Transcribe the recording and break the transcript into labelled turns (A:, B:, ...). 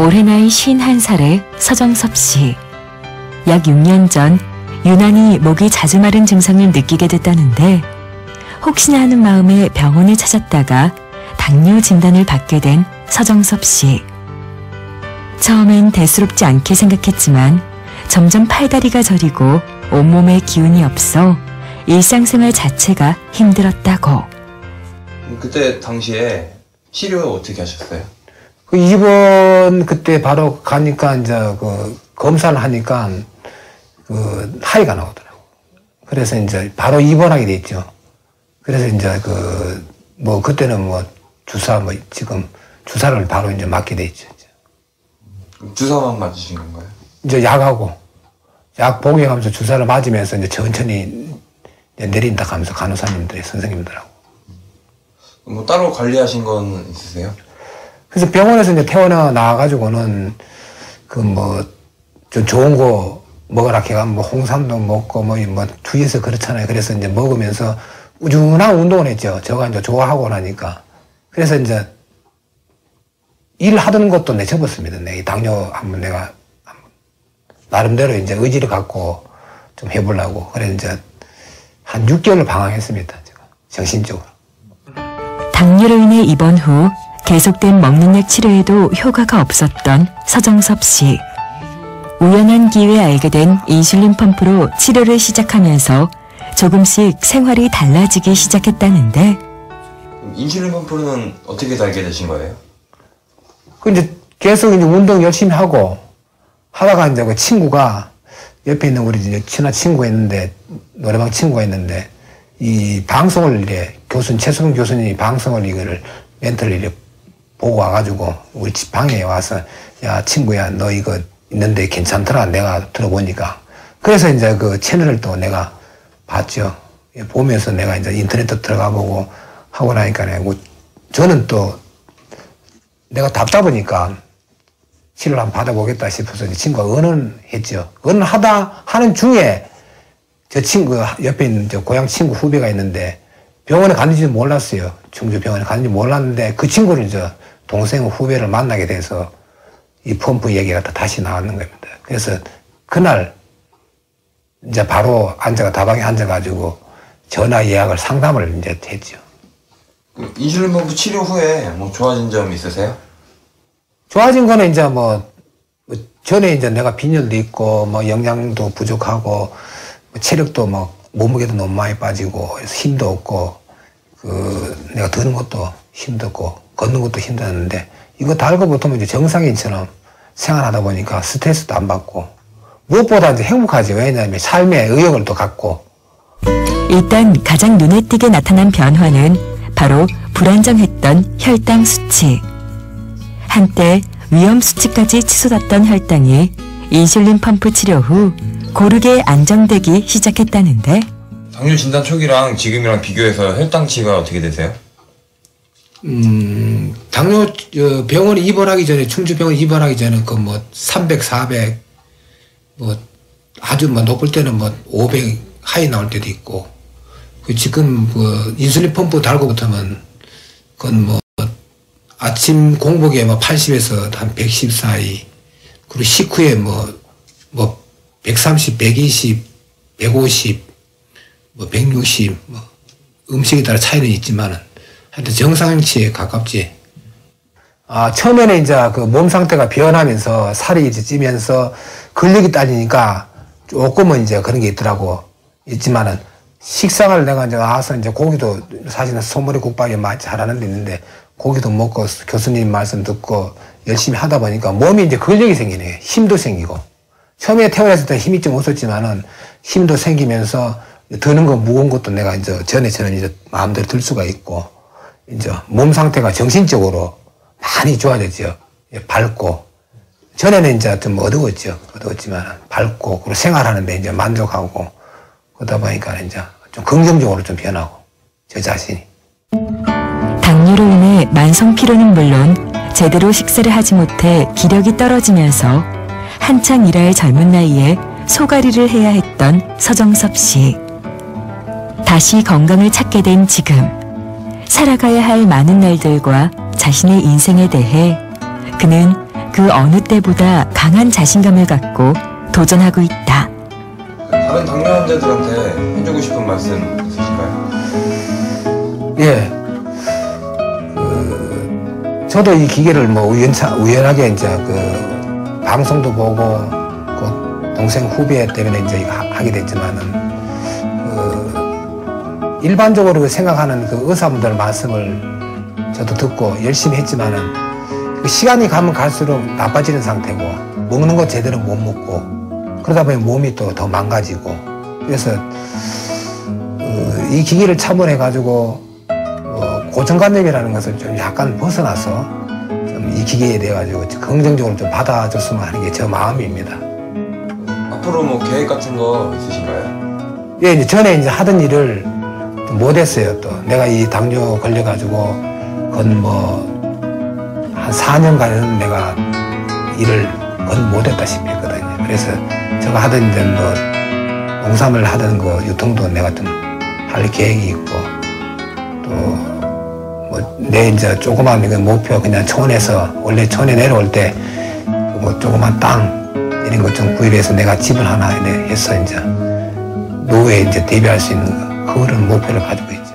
A: 올해 나이 51살의 서정섭 씨. 약 6년 전 유난히 목이 자주 마른 증상을 느끼게 됐다는데 혹시나 하는 마음에 병원을 찾았다가 당뇨 진단을 받게 된 서정섭 씨. 처음엔 대수롭지 않게 생각했지만 점점 팔다리가 저리고 온몸에 기운이 없어 일상생활 자체가 힘들었다고.
B: 그때 당시에 치료 어떻게 하셨어요?
C: 그 입원 그때 바로 가니까 이제 그 검사를 하니까 그 하이가 나오더라고. 그래서 이제 바로 입원하게 됐죠. 그래서 이제 그 뭐 그때는 뭐 주사 뭐 지금 주사를 바로 이제 맞게 됐죠. 이제.
B: 주사만 맞으신 건가요?
C: 이제 약하고 약 복용하면서 주사를 맞으면서 이제 천천히 이제 내린다 하면서 간호사님들이 선생님들하고
B: 뭐 따로 관리하신 건 있으세요?
C: 그래서 병원에서 이제 태어나 나와가지고는 그 뭐 좀 좋은 거 먹으라 해가 뭐 홍삼도 먹고 뭐, 뭐 주위에서 그렇잖아요. 그래서 이제 먹으면서 우중한 운동을 했죠. 저가 이제 좋아하고 나니까. 그래서 이제 일하던 것도 내 접었습니다. 내 당뇨 한번 내가 나름대로 이제 의지를 갖고 좀 해보려고. 그래 이제 한 6개월 방황했습니다. 제가 정신적으로.
A: 당뇨로 인해 입원 후 계속된 먹는 약 치료에도 효과가 없었던 서정섭 씨. 우연한 기회에 알게 된 인슐린 펌프로 치료를 시작하면서 조금씩 생활이 달라지기 시작했다는데
B: 인슐린 펌프는 어떻게 달게 되신 거예요?
C: 그 이제 계속 이제 운동 열심히 하고 하다가 이제 그 친구가 옆에 있는 우리 이제 친한 친구가 있는데 노래방 친구가 있는데 이 방송을 이래 교수님 최수봉 교수님이 방송을 이거를 멘트를 이래 보고 와가지고 우리 집 방에 와서 야 친구야 너 이거 있는데 괜찮더라 내가 들어보니까 그래서 이제 그 채널을 또 내가 봤죠 보면서 내가 이제 인터넷도 들어가 보고 하고 나니까 뭐 저는 또 내가 답답하니까 치료를 한번 받아보겠다 싶어서 친구가 의논했죠. 의논하다 하는 중에 저 친구 옆에 있는 저 고향 친구 후배가 있는데 병원에 갔는지도 몰랐어요. 충주 병원에 갔는지 몰랐는데 그 친구를 저 동생 후배를 만나게 돼서 이 펌프 얘기가 또 다시 나왔는 겁니다. 그래서 그날 이제 바로 앉아가 다방에 앉아가지고 전화 예약을 상담을 이제 했죠.
B: 그 인슐린 펌프 치료 후에 뭐 좋아진 점 있으세요?
C: 좋아진 거는 이제 뭐, 뭐 전에 이제 내가 빈혈도 있고 뭐 영양도 부족하고 뭐 체력도 뭐 몸무게도 너무 많이 빠지고 힘도 없고 그 내가 드는 것도 힘들고 걷는 것도 힘들었는데 이거 달고 보통 이제 정상인처럼 생활하다 보니까 스트레스도 안 받고 무엇보다 이제 행복하지 왜냐하면 삶의 의욕을 또 갖고
A: 일단 가장 눈에 띄게 나타난 변화는 바로 불안정했던 혈당 수치. 한때 위험 수치까지 치솟았던 혈당이 인슐린 펌프 치료 후 고르게 안정되기 시작했다는데
B: 당뇨 진단 초기랑 지금이랑 비교해서 혈당치가 어떻게 되세요?
C: 음, 당뇨 어, 병원에 입원하기 전에 충주 병원 입원하기 전에 그 뭐 300, 400, 뭐 아주 뭐 높을 때는 뭐 500 하이 나올 때도 있고 그 지금 그 인슐린 펌프 달고부터는 그건 뭐 아침 공복에 뭐 80에서 한 110 사이 그리고 식후에 뭐 뭐 130, 120, 150, 뭐 160, 뭐 음식에 따라 차이는 있지만은 하여튼 정상치에 가깝지. 아, 처음에는 이제 그 몸 상태가 변하면서 살이 이제 찌면서 근력이 딸리니까 조금은 이제 그런 게 있더라고. 있지만은 식상을 내가 이제 와서 이제 고기도 사실은 소머리 국밥이 잘하는 데 있는데 고기도 먹고 교수님 말씀 듣고 열심히 하다 보니까 몸이 이제 근력이 생기네. 힘도 생기고. 처음에 태어났을 때 힘이 좀 없었지만은 힘도 생기면서 드는 거 무거운 것도 내가 이제 전에처럼 이제 마음대로 들 수가 있고 이제 몸 상태가 정신적으로 많이 좋아졌죠. 예, 밝고 전에는 이제 좀 어두웠죠. 어두웠지만 밝고 그리고 생활하는데 이제 만족하고 그러다 보니까 이제 좀 긍정적으로 좀 변하고 저 자신이.
A: 당뇨로 인해 만성 피로는 물론 제대로 식사를 하지 못해 기력이 떨어지면서 한창 일할 젊은 나이에 소가리를 해야 했던 서정섭 씨. 다시 건강을 찾게 된 지금 살아가야 할 많은 날들과 자신의 인생에 대해 그는 그그 어느 때보다 강한 자신감을 갖고 도전하고 있다.
B: 다른 당뇨 환자들한테 해주고 싶은 말씀 있으실까요?
C: 예. 그, 저도 이 기계를 뭐 우연차, 우연하게 이제 그 방송도 보고 그 동생 후배 때문에 이제 하- 하게 됐지만은 그 일반적으로 생각하는 그 의사분들 말씀을 저도 듣고 열심히 했지만은 그 시간이 가면 갈수록 나빠지는 상태고 먹는 거 제대로 못 먹고 그러다 보니 몸이 또 더 망가지고 그래서 어, 이 기기를 참여해 가지고 어, 고정관념이라는 것을 좀 약간 벗어나서 좀 이 기계에 대해 가지고 긍정적으로 좀 받아줬으면 하는 게 저 마음입니다.
B: 앞으로 뭐 계획 같은 거 있으신가요?
C: 예, 이제 전에 이제 하던 일을 좀 못했어요. 또 내가 이 당뇨 걸려가지고 건뭐 한 4년간은 내가 일을 건 못했다시피 했거든요. 그래서 제가 하던 이제 뭐 농산물 하던 거 유통도 내가 좀 할 계획이 있고 또 뭐 내 이제 조그만 그 목표 그냥 촌에서 원래 촌에 내려올 때 뭐 조그만 땅 이런 것 좀 구입해서 내가 집을 하나 해서 이제 노후에 이제 대비할 수 있는 거 그거를 목표를 가지고 있지.